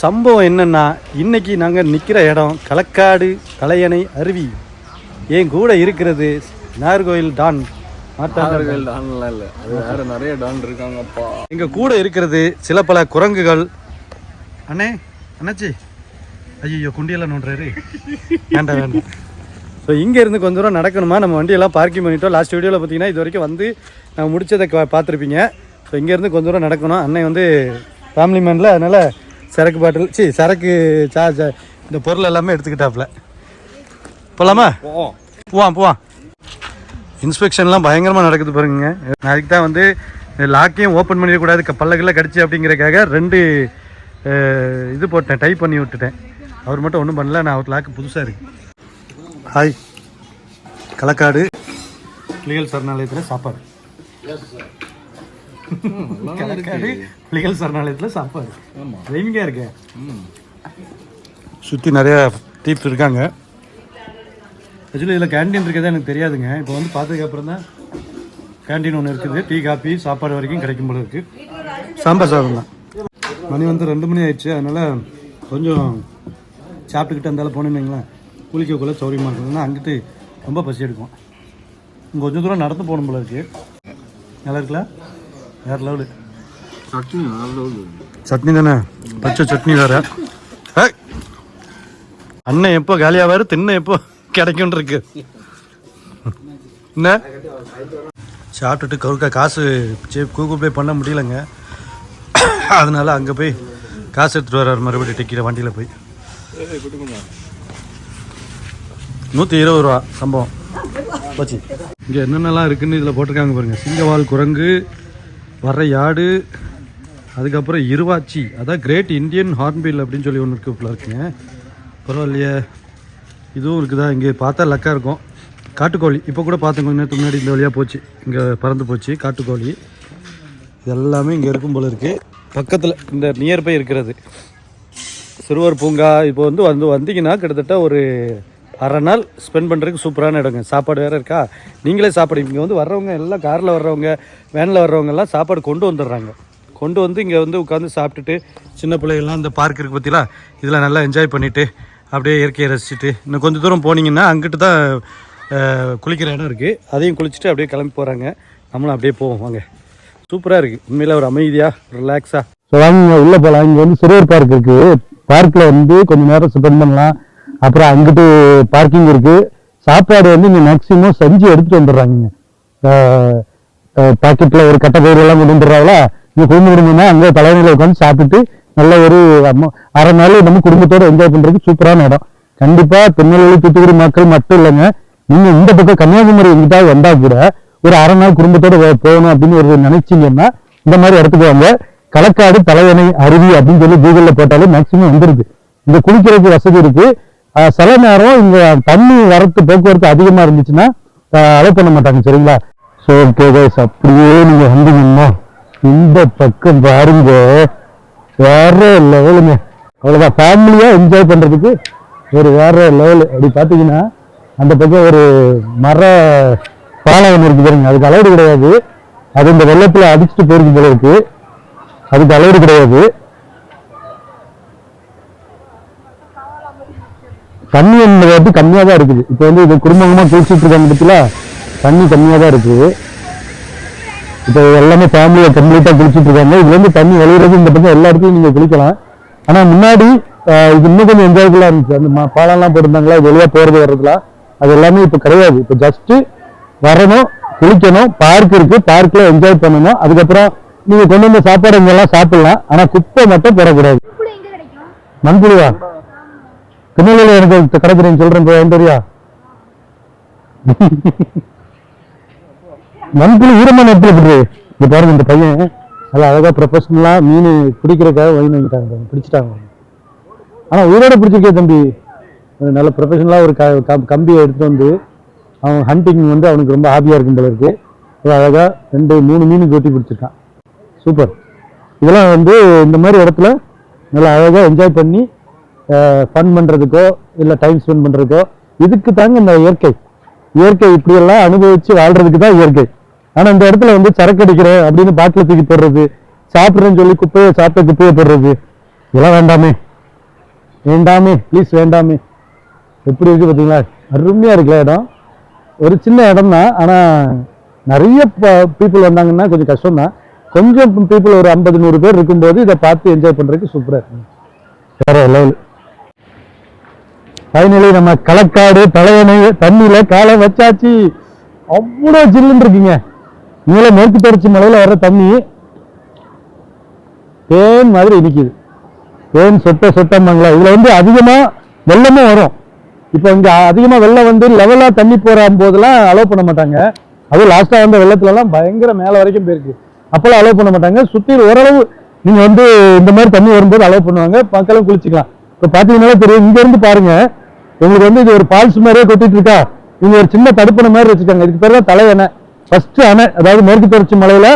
சம்பவம் என்னன்னா இன்னைக்கு நாங்கள் நிற்கிற இடம் களக்காடு தலையணை அருவி. என் கூட இருக்கிறது நாகர்கோயில் டான் ஆறுகள் டான்லாம் இல்லை. அது வேற நிறைய டான் இருக்காங்கப்பா. எங்கள் கூட இருக்கிறது சில பல குரங்குகள். அண்ணே அண்ணாச்சி. ஐயோ குண்டியெல்லாம் நோண்டுறாரு. வேண்டாம் வேண்டாம் ஸோ இங்கே இருந்து கொஞ்ச தூரம் நடக்கணுமா? நம்ம வண்டியெல்லாம் பார்க்கிங் பண்ணிட்டோம். லாஸ்ட் வீடியோவில் பார்த்தீங்கன்னா இது வரைக்கும் வந்து நான் முடிச்சதை கா- பார்த்துருப்பீங்க. ஸோ இங்கேருந்து கொஞ்ச தூரம் நடக்கணும். அண்ணன் வந்து ஃபேமிலி மேனில் அதனால் சரக்கு பாட்டில் சி சரக்கு சார்ஜ் இந்த பொருள் எல்லாமே எடுத்துக்கிட்டாப்புல. போகலாமா போவான் போவான் இன்ஸ்பெக்ஷன்லாம் பயங்கரமாக நடக்குது பாருங்க. அதுக்கு தான் வந்து லாக்கையும் ஓப்பன் பண்ணிடக்கூடாது. க- பல்லக்குள்ள கடிச்சு அப்படிங்கிறக்காக ரெண்டு இது போட்டேன் டைப் பண்ணி விட்டுட்டேன். அவர் மட்டும் ஒன்றும் பண்ணல நான் அவர் லாக்கு புதுசாக இருக்கு. ஹாய் களக்காடு புலிகள் சரணாலயத்தில் சாப்பாடு. களக்காடு புலிகள் சரணாலயத்தில் சாப்பாடு. ரைமிங்காக இருக்கேன் சுற்றி நிறையா டீப்ஸ் இருக்காங்க. ஆக்சுவலி இதில் கேண்டீன் இருக்கிறதே எனக்கு தெரியாதுங்க. இப்போ வந்து பார்த்ததுக்கப்புறம் தான் கேண்டீன் ஒன்று இருக்குது. டீ காபி சாப்பாடு வரைக்கும் கிடைக்கும் போல இருக்குது சாம்பார் சாதம் தான். மணி வந்து ரெண்டு மணி ஆயிடுச்சு. அதனால் கொஞ்சம் சாப்பிட்டுக்கிட்டு இருந்தாலும் போனேன்னு வைங்களேன். குளிக்கக்குள்ள சௌரியமாக இருக்குதுன்னா அங்கிட்டு ரொம்ப பசி எடுக்கும். இங்கே கொஞ்சம் தூரம் நடந்து போகணும் போல இருக்குது நல்லா இருக்குல்ல? வேறு லெவலு சட்னி சட்னி தானே பச்சை சட்னி வேற. அண்ணன் எப்போ காலியாவாரு தின்ன எப்போ கிடைக்கும் இருக்கு என்ன சாப்பிட்டுட்டு கவுக்கா காசு கூகுள் பே பண்ண முடியலங்க அதனால அங்கே போய் காசு எடுத்துட்டு வர்றாரு மறுபடியும் டிக்கிற வண்டியில் போய் நூற்றி இருபது ரூபா சம்பவம் போச்சு இங்கே என்னென்னலாம் இருக்குன்னு இதில் போட்டிருக்காங்க பாருங்க சிங்கவால் குரங்கு வர்ற யாடு அதுக்கப்புறம் இருவாச்சி. அதான் கிரேட் இந்தியன் ஹார்ன்பில் அப்படின்னு சொல்லி ஒன்று இருக்கு இருக்குங்க. பரவாயில்லையே. இதுவும் இருக்குதா? இங்கே பார்த்தா லக்கா இருக்கும். காட்டுக்கோழி. இப்போ கூட பார்த்தேன் கொஞ்சம் நேரத்துக்கு முன்னாடி இந்த வழியாக போச்சு. இங்கே பறந்து போச்சு காட்டுக்கோழி. இது எல்லாமே இங்கே இருக்கும் போல் இருக்குது பக்கத்தில் இந்த நியர்பை இருக்கிறது. சிறுவர் பூங்கா இப்போ வந்து வந்து வந்தீங்கன்னா கிட்டத்தட்ட ஒரு அரை நாள் ஸ்பெண்ட் பண்ணுறதுக்கு சூப்பரான இடங்க. சாப்பாடு வேறு இருக்கா? நீங்களே சாப்பாடு இங்கே வந்து வர்றவங்க எல்லாம் காரில் வர்றவங்க வேனில் வர்றவங்க எல்லாம் சாப்பாடு கொண்டு வந்துடுறாங்க. கொண்டு வந்து இங்கே வந்து உட்காந்து சாப்பிட்டுட்டு சின்ன பிள்ளைகள்லாம் இந்த பார்க் இருக்குது பார்த்தீங்களா இதெல்லாம் நல்லா என்ஜாய் பண்ணிவிட்டு அப்படியே இயற்கையை ரசிச்சுட்டு இன்னும் கொஞ்சம் தூரம் போனீங்கன்னா அங்கிட்டு தான் குளிக்கிற இடம் இருக்குது அதையும் குளிச்சுட்டு அப்படியே கிளம்பி போகிறாங்க நம்மளும் அப்படியே போவோம். வாங்க. சூப்பராக இருக்குது உண்மையில் ஒரு அமைதியாக ரிலாக்ஸாக ஸோ வாங்க உள்ளே போகலாம் இங்கே வந்து சிறுவர் பார்க் இருக்குது பார்க்கில் வந்து கொஞ்ச நேரம் ஸ்பெண்ட் பண்ணலாம். அப்புறம் அங்கிட்டு பார்க்கிங் இருக்குது சாப்பாடு வந்து இங்கே மேக்ஸிமம் செஞ்சு எடுத்துகிட்டு வந்துடுறாங்க பாக்கெட்டில் ஒரு கட்டை பயிரெல்லாம் கொண்டு வந்துடுறாங்களா? இங்கே கொண்டு குடும்பம்னா அங்கே தலைவனில் உட்காந்து சாப்பிட்டுட்டு நல்ல ஒரு அரை நாள் நம்ம குடும்பத்தோட என்ஜாய் பண்ணுறதுக்கு சூப்பரான இடம். கண்டிப்பாக திருநெல்வேலி தூத்துக்குடி மக்கள் மட்டும் இல்லைங்க. நீங்கள் இந்த பக்கம் கன்னியாகுமரி எங்கிட்டாவது வந்தால் கூட ஒரு அரை நாள் குடும்பத்தோடு போகணும் அப்படின்னு ஒரு நினைச்சிங்கன்னா இந்த மாதிரி இடத்துக்கு வாங்க. களக்காடு தலைவனை அருவி அப்படின்னு சொல்லி கூகுளில் போட்டாலே மேக்சிமம் வந்துருக்கு இங்கே குளிக்கிறதுக்கு வசதி இருக்குது சில நேரம் இங்கே தண்ணி வரத்து போக்குவரத்து அதிகமாக இருந்துச்சுன்னா அலோ பண்ண மாட்டாங்க சரிங்களா? ஸோ ஓகே கைஸ் அப்படியே நீங்கள் வந்தீங்கன்னா இந்த பக்கம் பாருங்க. வேற லெவலுங்க. அவ்வளோதான் ஃபேமிலியாக என்ஜாய் பண்ணுறதுக்கு ஒரு வேற லெவல். அப்படி பார்த்தீங்கன்னா அந்த பக்கம் ஒரு மர பாலம் ஒன்று இருக்குது பாருங்க. அதுக்கு அளவு கிடையாது. அது இந்த வெள்ளத்தில் அடிச்சுட்டு போயிருக்கு போல இருக்குது அதுக்கு அளவு கிடையாது. தண்ணி என்பது வந்து கம்மியா தான் இருக்குது. இப்போ வந்து இது குடும்பமா குளிச்சுட்டு இருக்காங்க பத்தில தண்ணி கம்மியா தான் இருக்குது. இப்போ எல்லாமே ஃபேமிலியை கம்ப்ளீட்டா குளிச்சுட்டு இருக்காங்க. இதுல இருந்து தண்ணி வெளியிறது இந்த பக்கம் எல்லா இடத்துலயும் நீங்க குளிக்கலாம். ஆனா முன்னாடி இது இன்னும் கொஞ்சம் என்ஜாயபுல்லா இருந்துச்சு. அந்த ம- பாலம்லாம் போட்டிருந்தாங்களா? இது வெளியே போறது வர்றதுலாம் அது எல்லாமே இப்போ கிடையாது. இப்போ ஜஸ்ட் வரணும் குளிக்கணும் பார்க் இருக்கு. பார்க்ல என்ஜாய் பண்ணணும். அதுக்கப்புறம் நீங்க கொண்டு வந்த சாப்பாடு இங்கெல்லாம் சாப்பிடலாம். ஆனா குப்பை மட்டும் போடக்கூடாது. மண்புழுவா திருநெல்வேலி எனக்கு கிடைக்கிறேன்னு சொல்றேன் போய் தெரியா மண்புழு ஈரமான எப்படி போடுறது இந்த பாருங்க இந்த பையன். நல்லா அழகா ப்ரொஃபஷனலா மீன் பிடிக்கிறக்காக ஒயின் வாங்கிட்டாங்க பிடிச்சிட்டாங்க பாருங்க. ஆனா உயிரோட பிடிச்சிருக்கே தம்பி. நல்ல ப்ரொஃபஷனலா ஒரு க- கம்பியை எடுத்து வந்து அவன் ஹண்டிங் வந்து அவனுக்கு ரொம்ப ஹாப்பியா இருக்கும் போல இருக்கு. அழகா ரெண்டு மூணு மீன் கொட்டி பிடிச்சிருக்கான். சூப்பர் இதெல்லாம் வந்து இந்த மாதிரி இடத்துல நல்லா அழகா என்ஜாய் பண்ணி ஃபன் பண்ணுறதுக்கோ இல்லை டைம் ஸ்பெண்ட் பண்ணுறதுக்கோ இதுக்கு தாங்க இந்த இயற்கை. இயற்கை இப்படியெல்லாம் அனுபவித்து வாழ்றதுக்கு தான் இயற்கை. ஆனால் இந்த இடத்துல வந்து சரக்கு அடிக்கிறேன் அப்படின்னு பாட்டில் தூக்கி போடுறது சாப்பிட்றேன்னு சொல்லி குப்பையை சாப்பிட்ட குப்பையை போடுறது இதெல்லாம் வேண்டாமே. வேண்டாமே ப்ளீஸ் வேண்டாமே. எப்படி இருக்குது பார்த்தீங்களா? அருமையாக இருக்குல்ல இடம். ஒரு சின்ன இடம் தான் ஆனால் நிறைய பீப்புள் வந்தாங்கன்னா கொஞ்சம் கஷ்டம் தான் கொஞ்சம் பீப்புள் ஒரு ஐம்பது நூறு பேர் இருக்கும்போது இதை பார்த்து என்ஜாய் பண்ணுறதுக்கு சூப்பராக இருக்கும். வேறு லெவல் ஃபைனலி நம்ம களக்காடு தலையணை தண்ணியில் காலை வச்சாச்சு. அவ்வளோ ஜில்லுன்னு இருக்குங்க. மேலே மேற்கு தொடர்ச்சி மலையில் வர்ற தண்ணி தேன் மாதிரி இனிக்குது தேன் சொட்ட சொட்டம்பாங்களா? இதில் வந்து அதிகமாக வெள்ளமும் வரும். இப்போ இங்கே அதிகமாக வெள்ளம் வந்து லெவலாக தண்ணி போற போதெல்லாம் அலோவ் பண்ண மாட்டாங்க. அதுவும் லாஸ்ட்டாக வந்த வெள்ளத்துலலாம் பயங்கர மேலே வரைக்கும் போயிருக்கு. அப்போல்லாம் அலோவ் பண்ண மாட்டாங்க. சுற்றி ஓரளவு நீங்கள் வந்து இந்த மாதிரி தண்ணி வரும்போது அலோவ் பண்ணுவாங்க. மக்களும் குளிச்சுக்கலாம். இப்போ பார்த்தீங்கன்னா தெரியும். இங்கேருந்து பாருங்கள் உங்களுக்கு வந்து இது ஒரு பால்ஸ் மாதிரியே கொட்டிட்டு இருக்கா? இங்க ஒரு சின்ன தடுப்பணை மாதிரி வச்சுருக்காங்க. இதுக்கு பேர் தான் தலை அணை ஃபர்ஸ்ட் அணை அதாவது மேற்கு தொடர்ச்சி மலையில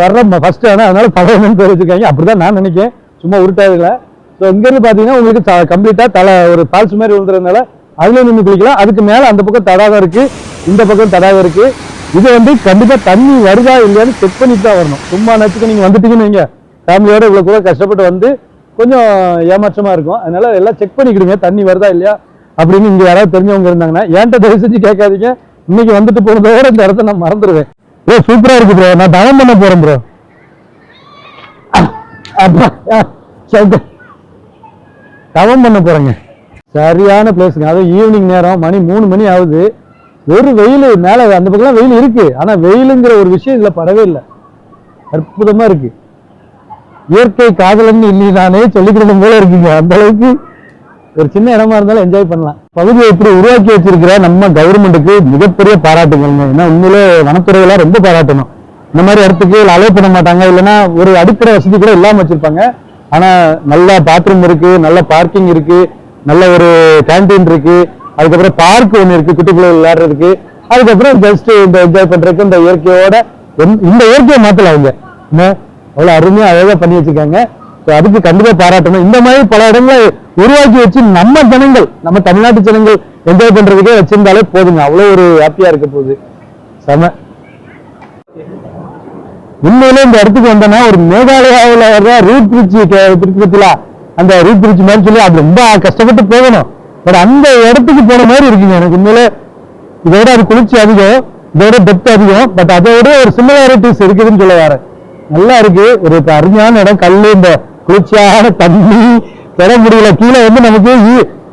வர்ற ஃபர்ஸ்ட் அணை அதனால தலை அணைன்னு பேர் அப்படி அப்படிதான் நான் நினைக்கிறேன். சும்மா உருட்டாதுல ஸோ இங்கேருந்து பாத்தீங்கன்னா உங்களுக்கு கம்ப்ளீட்டா தலை ஒரு பால்ஸ் மாதிரி விழுந்துறதுனால அதுல நின்று குளிக்கலாம். அதுக்கு மேல அந்த பக்கம் தடாகம் இருக்கு. இந்த பக்கம் தடாகம் இருக்கு. இது வந்து கண்டிப்பா தண்ணி வருதா இல்லையான்னு செக் பண்ணிட்டு தான் வரணும். சும்மா நச்சுக்கு நீங்க வந்துட்டீங்கன்னு வைங்க. ஃபேமிலியோட இவ்வளவு கூட கஷ்டப்பட்டு வந்து கொஞ்சம் ஏமாற்றமாக இருக்கும். அதனால் எல்லாம் செக் பண்ணிக்கிடுங்க. தண்ணி வருதா இல்லையா? அப்படின்னு இங்கே யாராவது தெரிஞ்சவங்க இருந்தாங்கன்னா என்கிட்ட தயவு செஞ்சு கேட்காதீங்க. இன்னைக்கு வந்துட்டு போனதோட இந்த இடத்த நான் மறந்துடுவேன் ஏ சூப்பராக இருக்கு ப்ரோ நான் தவம் பண்ண போகிறேன் ப்ரோ அப்பா ஆ, சரி. தவம் பண்ண போகிறேங்க சரியான பிளேஸுங்க அதுவும் ஈவினிங் நேரம். மணி மூணு மணி ஆகுது. ஒரு வெயில் மேலே அந்த பக்கம்லாம் வெயில் இருக்கு. ஆனால் வெயிலுங்கிற ஒரு விஷயம் இதில் படவே இல்லை. அற்புதமாக இருக்குது இயற்கை காதலன் இல்லைதானே சொல்லிக்கிறோம் போல இருக்கீங்க. அந்த அளவுக்கு ஒரு சின்ன இடமா இருந்தாலும் என்ஜாய் பண்ணலாம். பகுதியை இப்படி உருவாக்கி வச்சிருக்கிற நம்ம கவர்மெண்ட்டுக்கு மிகப்பெரிய பாராட்டுகள். ஏன்னா உண்மையிலே வனத்துறையெல்லாம் ரொம்ப பாராட்டணும். இந்த மாதிரி இடத்துக்கு அலோ பண்ண மாட்டாங்க. இல்லைன்னா ஒரு அடிப்படை வசதி கூட இல்லாம வச்சிருப்பாங்க. ஆனா நல்ல பாத்ரூம் இருக்கு நல்ல பார்க்கிங் இருக்கு நல்ல ஒரு கேன்டீன் இருக்கு. அதுக்கப்புறம் பார்க் ஒன்று இருக்கு குட்டி விளையாடுறதுக்கு அதுக்கப்புறம் ஜஸ்ட் இந்த என்ஜாய் பண்றதுக்கு இந்த இயற்கையோட இந்த- இந்த இயற்கையை மாத்தல அவங்க. அவ்வளோ அவ்வளவு அருமையா அழகா பண்ணி வச்சிருக்காங்க. ஸோ அதுக்கு கண்டிப்பா பாராட்டணும். இந்த மாதிரி பல இடங்களை உருவாக்கி வச்சு நம்ம ஜனங்கள் நம்ம தமிழ்நாட்டு ஜனங்கள் என்ஜாய் பண்றதுக்கே வச்சிருந்தாலே போதுங்க. அவ்வளவு ஒரு ஹாப்பியா இருக்க போகுது. செம. உண்மையிலே இந்த இடத்துக்கு வந்தோன்னா ஒரு மேகாலயாவில் வர்ற ரூட் பிரிட்ஜ் திருப்பதில அந்த ரூட் பிரிட்ஜ் மாதிரி சொல்லி அது ரொம்ப கஷ்டப்பட்டு போகணும். பட் அந்த இடத்துக்கு போன மாதிரி இருக்குங்க. எனக்கு உண்மையிலே இதோட அது குளிர்ச்சி அதிகம் இதோட டெப்த் அதிகம். பட் அதோட ஒரு சிமிலாரிட்டிஸ் இருக்குதுன்னு சொல்ல வரேன். நல்லா இருக்கு. ஒரு அருமையான இடம். கல் இந்த குளிர்ச்சியான தண்ணி பெற முடியல கீழே வந்து நமக்கு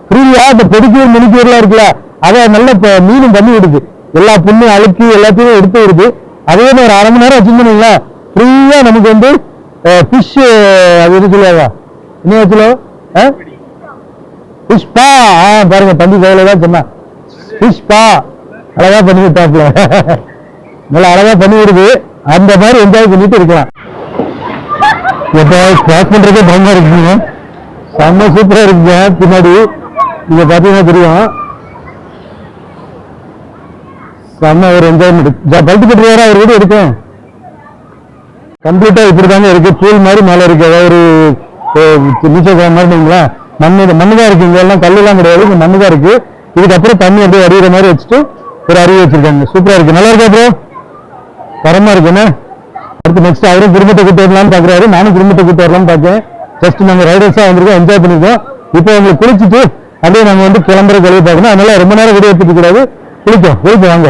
ஃப்ரீயா இந்த பெடிக்கூர் மினிக்கூர்லாம் இருக்குல்ல அதை நல்ல மீனும் பண்ணி விடுது. எல்லா புண்ணும் அழுக்கு எல்லாத்தையும் எடுத்து விடுது அதே ஒரு அரை மணி நேரம் வச்சுருந்தீங்களா ஃப்ரீயா நமக்கு வந்து ஃபிஷ் அது எது சொல்லுவாங்க? என்ன வச்சுலோ? புஷ்பா ஆ பாருங்க தம்பி கையில தான் சொன்னா. புஷ்பா அழகா பண்ணி விட்டாப்ல நல்லா அழகா பண்ணி விடுது. அந்த மாதிரி என்ஜாய் பண்ணிட்டு இருக்கலாம். எப்போ கிராஸ் பண்றதே பயமா இருக்குங்க. செம்ம சூப்பரா இருக்குங்க. பின்னாடி இங்க பாத்தீங்கன்னா தெரியும். செம்ம ஒரு என்ஜாய்மெண்ட் பல்ட்டு கட்டு வேற அவர் வீடு இருக்கேன் கம்ப்ளீட்டா இப்படி தாங்க இருக்கு. பூல் மாதிரி மேல இருக்கு. ஏதாவது ஒரு நீச்சல் குளம் மாதிரி இல்லைங்களா மண்ணு மண்ணு தான் இருக்கு. இங்க எல்லாம் கல்லெல்லாம் கிடையாது. இங்க மண்ணு தான் இருக்கு. இதுக்கப்புறம் தண்ணி அப்படியே அடிக்கிற மாதிரி வச்சுட்டு ஒரு அருவி வச்சிருக்காங்க. சூப்பரா இருக்கு. நல்லா இருக்கா ப்ரோ தரமா இருக்கு என்ன அடுத்து நெக்ஸ்ட் அவரும் குடும்பத்தை கூட்டு வரலாம்னு பாக்குறாரு. நானும் குடும்பத்தை கூட்டு வரலாம்னு பார்த்தேன் ஜஸ்ட் நாங்க ரைடர்ஸா வந்திருக்கோம் என்ஜாய் பண்ணிருக்கோம். இப்போ உங்களுக்கு குளிச்சுட்டு அப்படியே நாங்கள் வந்து கிளம்புற கழிவு பார்க்கணும். அதனால ரொம்ப நேரம் வீடியோ எடுத்துக்க கூடாது. குளிக்கும் குளிக்கும் வாங்க.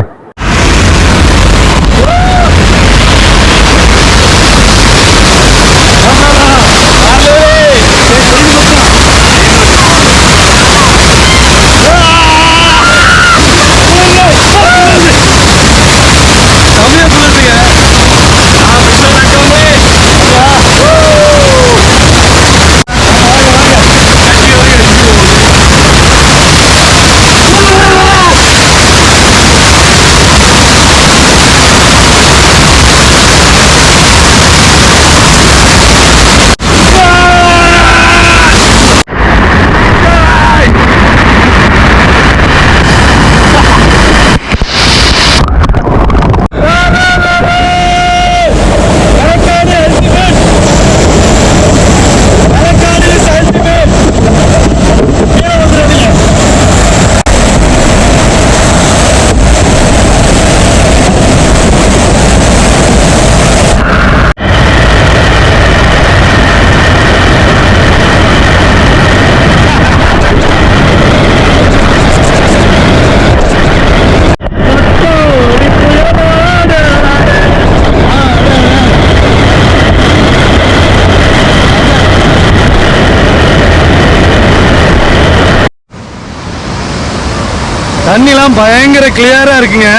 தண்ணிலாம் பயங்கர கிளியராக இருக்குங்க.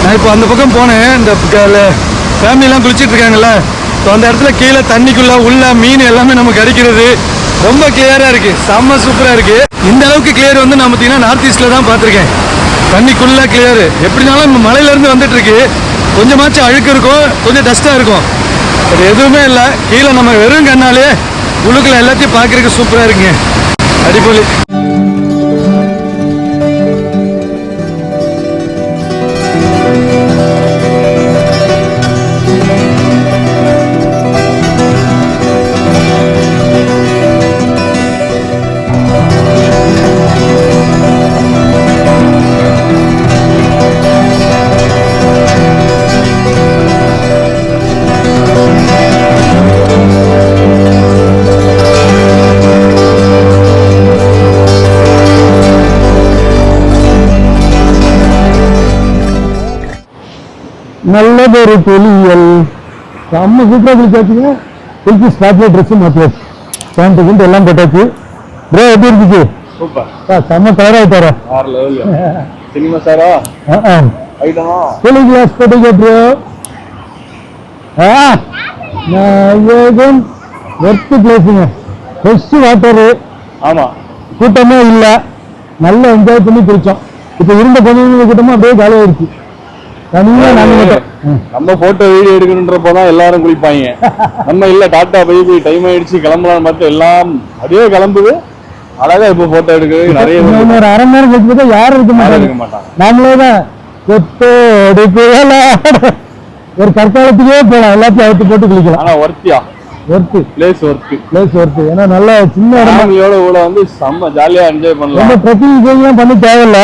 நான் இப்போ அந்த பக்கம் போனேன். இந்த ஃபேமிலிலாம் குளிச்சிட்டு இருக்காங்கல்ல. ஸோ அந்த இடத்துல கீழே தண்ணிக்குள்ள உள்ள மீன் எல்லாமே நமக்கு அடிக்கிறது ரொம்ப கிளியராக இருக்கு. செம்ம சூப்பராக இருக்கு. இந்த அளவுக்கு கிளியர் வந்து நான் பார்த்தீங்கன்னா நார்த் ஈஸ்ட்டில் தான் பார்த்துருக்கேன். தண்ணிக்குள்ள கிளியர் எப்படினாலும் நம்ம மலையிலேருந்து வந்துட்டு இருக்கு. கொஞ்சமாச்சும் அழுக்கு இருக்கும். கொஞ்சம் டஸ்ட்டாக இருக்கும். அது எதுவுமே இல்லை. கீழே நம்ம வெறும் கண்ணாலே உள்ளுக்குள்ள எல்லாத்தையும் பார்க்கறதுக்கு சூப்பராக இருக்குங்க. அடிப்பொலி நல்லதொரு தொழில். செம்ம சூப்பராக குளிச்சாச்சுங்க குளிச்சு ஸ்பாட்ல ட்ரெஸ் மாற்றியாச்சு பேண்ட் கிண்ட் எல்லாம் போட்டாச்சு. ப்ரோ எப்படி இருந்துச்சு? சூப்பர். செம்ம கலர் ஆகிட்டாரா ஆறு லெவல் சினிமா சாரா கூலிங் கிளாஸ் போட்டுக்க ப்ரோ ஆ? நாயகம். ஒர்த்து பிளேஸுங்க ஃப்ரெஷ் வாட்டரு ஆமா. கூட்டமே இல்லை. நல்லா என்ஜாய் பண்ணி குளிச்சோம். இப்போ இருந்த பொண்ணுங்க கூட்டமும் அப்படியே காலியாயிருச்சு தனியாக நாங்கள் மட்டும் ம். நம்ம போட்டோ வீடியோ எடுக்கணுன்றப்பதான் எல்லாரும் குளிப்பாங்க. நம்ம இல்ல டாட்டா போய் போய் டைம் ஆயிடுச்சு கிளம்பலாம்னு பார்த்து எல்லாம் அப்படியே கிளம்புது. அழகா இப்ப போட்டோ எடுக்கிறது நிறைய ஒரு அரை மணி நேரம் கழிச்சு பார்த்தா யாரும் இருக்க யாரும் மாட்டாங்க. இருக்க மாட்டாங்க. நாமளே தான். ஒரு கற்காலத்துக்கே போகலாம் எல்லாத்தையும் அவுத்து போட்டு குளிக்கலாம். ஆனா ஒர்த்தியா worth place worth place worth ஏன்னா நல்லா சின்ன இடம் ஃபேமிலியோட கூட வந்து செம்ம ஜாலியா என்ஜாய் பண்ணலாம். ட்ரெக்கிங் எல்லாம் பண்ண தேவையில்ல.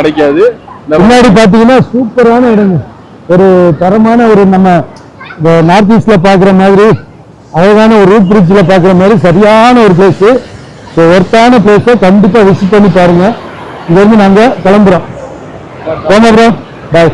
கிடைக்காது. முன்னாடி பார்த்தீங்கன்னா சூப்பரான இடங்க. ஒரு தரமான ஒரு நம்ம நார்த் ஈஸ்டில் பார்க்குற மாதிரி அழகான ஒரு ரூட் பிரிட்ஜில் பார்க்குற மாதிரி சரியான ஒரு பிளேஸு ஸோ ஒர்த்தான பிளேஸை கண்டிப்பாக விசிட் பண்ணி பாருங்கள் இங்கேருந்து நாங்கள் கிளம்புறோம். போமா ப்ரோ பாய்